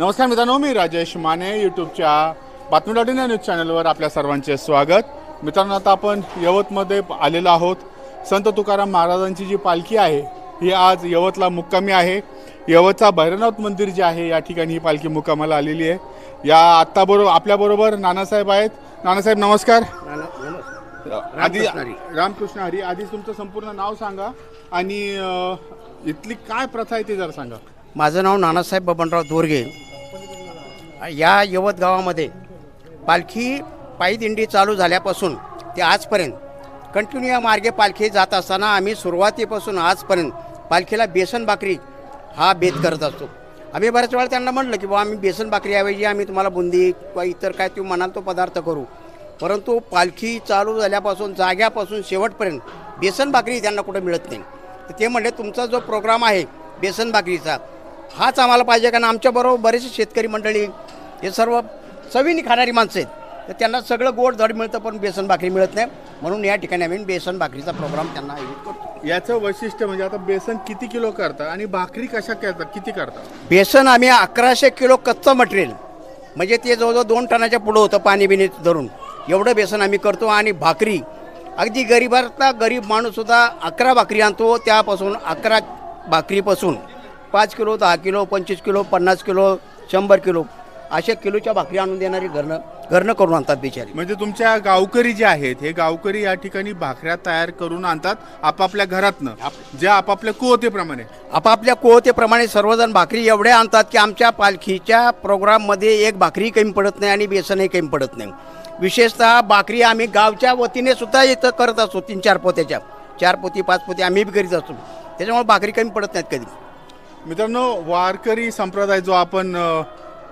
नमस्कार मित्रांनो मी राजेश माने यूट्यूबच्या बातमी डॉट न्यूज चॅनलवर आपल्या सर्वांचे स्वागत. मित्रांनो आता आपण यवतमध्ये आलेलो आहोत. संत तुकाराम महाराजांची जी पालखी आहे ही आज यवतला मुक्कामी आहे. यवतचा भैरवनाथ मंदिर जे आहे या ठिकाणी ही पालखी मुक्कामाला आलेली आहे. या आत्ताबरोबर आपल्याबरोबर नानासाहेब आहेत. नानासाहेब नमस्कार. आधी रामकृष्ण हरी. आधी तुमचं संपूर्ण नाव सांगा आणि इथली काय प्रथा आहे ते जरा सांगा. माझं नाव नानासाहेब बबनराव दोरगे. या यवत गावामध्ये पालखी पायी दिंडी चालू झाल्यापासून ते आजपर्यंत कंटिन्यू या मार्गे पालखी जात असताना आम्ही सुरुवातीपासून आजपर्यंत पालखीला बेसन भाकरी हा बेत करत असतो. आम्ही बऱ्याच वेळा त्यांना म्हटलं की बाबा आम्ही बेसन भाकरी ऐवजी आम्ही तुम्हाला बुंदी किंवा इतर काय तुम्ही म्हणाल तो पदार्थ करू. परंतु पालखी चालू झाल्यापासून जाग्यापासून शेवटपर्यंत बेसन भाकरी त्यांना कुठं मिळत नाही. तर ते म्हणले तुमचा जो प्रोग्राम आहे बेसन भाकरीचा हाच आम्हाला पाहिजे कारण आमच्याबरोबर बरेचसे शेतकरी मंडळी हे सर्व चवीने खाणारी माणसं आहेत. तर त्यांना सगळं गोड धड मिळतं पण बेसन भाकरी मिळत नाही. म्हणून या ठिकाणी आम्ही बेसन भाकरीचा प्रोग्राम त्यांना आयोजित करतो. याचं वैशिष्ट्य म्हणजे आता बेसन किती किलो करता आणि भाकरी कशा करतात किती करता बेसन आम्ही अकराशे किलो कच्चं मटेरियल म्हणजे ते जवळजवळ दोन टनाच्या पुढं होतं पाणी बिणी धरून. एवढं बेसन आम्ही करतो आणि भाकरी अगदी गरीबातला गरीब माणूससुद्धा अकरा भाकरी आणतो त्यापासून अकरा भाकरीपासून पाच किलो दहा किलो पंचवीस किलो पन्नास किलो शंभर किलो अशा किलोच्या भाकरी आणून देणारी घरनं घरनं करून आणतात बिचारी. म्हणजे तुमच्या गावकरी जे आहेत हे गावकरी या ठिकाणी भाकऱ्या तयार करून आणतात आपापल्या घरातनं जे आपापल्या कुवतेप्रमाणे? आपापल्या कुवतेप्रमाणे सर्वजण भाकरी एवढ्या आणतात की आमच्या पालखीच्या प्रोग्राममध्ये एक भाकरी कमी पडत नाही आणि बेसनही कमी पडत नाही. विशेषतः भाकरी आम्ही गावच्या वतीने सुद्धा इथं करत असतो तीन चार पोत्याच्या. चार पोती पाच पोती आम्ही बी करीत असतो. त्याच्यामुळे भाकरी कमी पडत नाहीत कधी. मित्रांनो वारकरी संप्रदाय जो आपण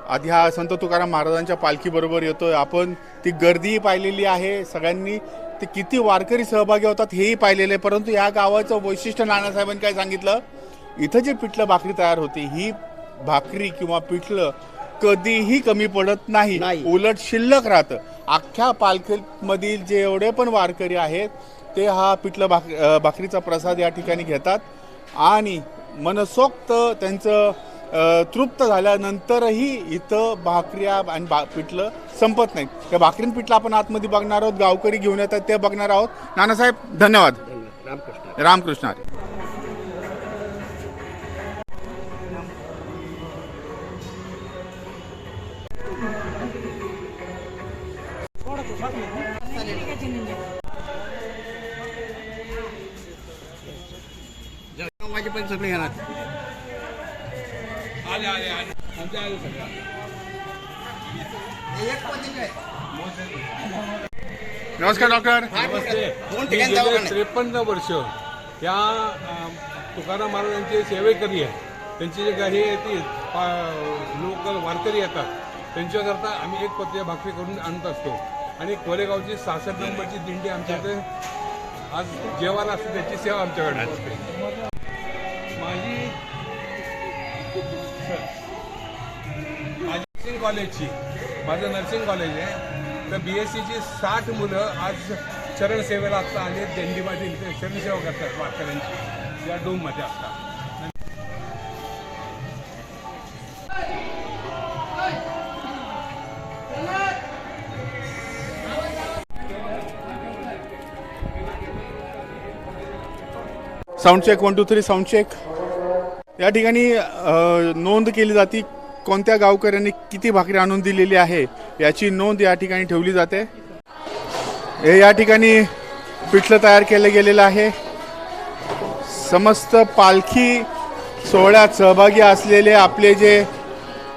आधी हा संत तुकाराम महाराजांच्या पालखीबरोबर येतोय. आपण ती गर्दीही पाहिलेली आहे. सगळ्यांनी ते किती वारकरी सहभागी होतात हेही पाहिलेलं आहे. परंतु या गावाचं वैशिष्ट्य नानासाहेबांनी काय सांगितलं? इथं जे पिठलं भाकरी तयार होते ही भाकरी किंवा पिठलं कधीही कमी पडत नाही. उलट शिल्लक राहतं. अख्ख्या पालखीमधील जे एवढे पण वारकरी आहेत ते हा पिठलं भाक भाकरीचा प्रसाद या ठिकाणी घेतात. आणि मनसोक्त त्यांचं तृप्त झाल्यानंतरही इथं भाकऱ्या आणि बा पिठलं संपत नाही त्या भाकरीन पिठलं आपण आतमध्ये बघणार आहोत गावकरी घेऊन येतात ते बघणार आहोत. नानासाहेब धन्यवाद. रामकृष्ण. रामकृष्ण हरी. माझे पण सगळे येणार एक पोती काय? नमस्कार डॉक्टर. दोन मी ठिकाणी गेले दवाखाने. त्रेपन्न वर्ष या तुकाराम महाराजांचे सेवेकरी आहे. त्यांची जे काही आहे ती लोक वारकरी येतात. त्यांच्याकरता आम्ही एक पत्रिका भाकरी करून आणत असतो. आणि कोरेगावची सहासष्ट नंबरची दिंडी आमच्या इथे आज जेवायला असते त्याची सेवा आमच्याकडे असते. माझी माझी नर्सिंग कॉलेजची. माझं नर्सिंग कॉलेज आहे. तर बी एस सीची साठ मुलं आज चरण सेवेला असता आले दिंडीमध्ये इथे शरणसेवा करतात वारकऱ्यांची. या डोममध्ये असतात sound check one two three sound check या ठिकाणी नोंद केली जाते कोणत्या गावकऱ्यांनी किती भाकरी आणून दिलेली आहे याची नोंद या ठिकाणी ठेवली जाते. हे या ठिकाणी पिठलं तयार केलं गेलेलं आहे. समस्त पालखी सोहळ्यात सहभागी असलेले आपले जे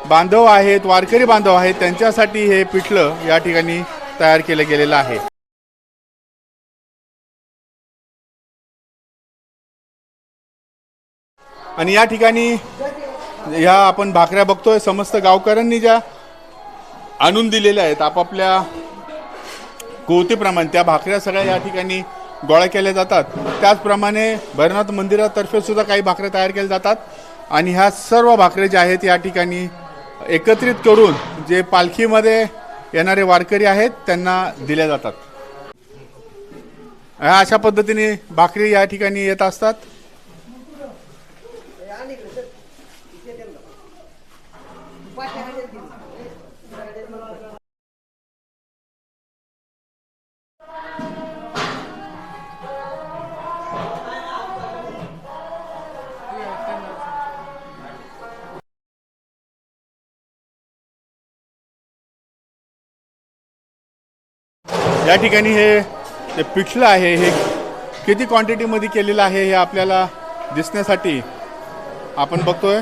बांधव आहेत वारकरी बांधव आहेत त्यांच्यासाठी हे पिठलं या ठिकाणी तयार केलं गेलेलं आहे. आणि या ठिकाणी ह्या आपण भाकऱ्या बघतोय समस्त गावकऱ्यांनी ज्या आणून दिलेल्या आहेत आपापल्या कोवतीप्रमाणे त्या भाकऱ्या सगळ्या या ठिकाणी गोळा केल्या जातात. त्याचप्रमाणे भैरनाथ मंदिरातर्फे सुद्धा काही भाकऱ्या तयार केल्या जातात. आणि ह्या सर्व भाकऱ्या ज्या आहेत या ठिकाणी एकत्रित करून जे पालखीमध्ये येणारे वारकरी आहेत त्यांना दिल्या जातात. ह्या अशा पद्धतीने भाकरी या ठिकाणी येत असतात. या ठिकाणी हे ते पिठलं आहे हे किती क्वांटिटीमध्ये केलेलं आहे हे आपल्याला दिसण्यासाठी आपण बघतोय.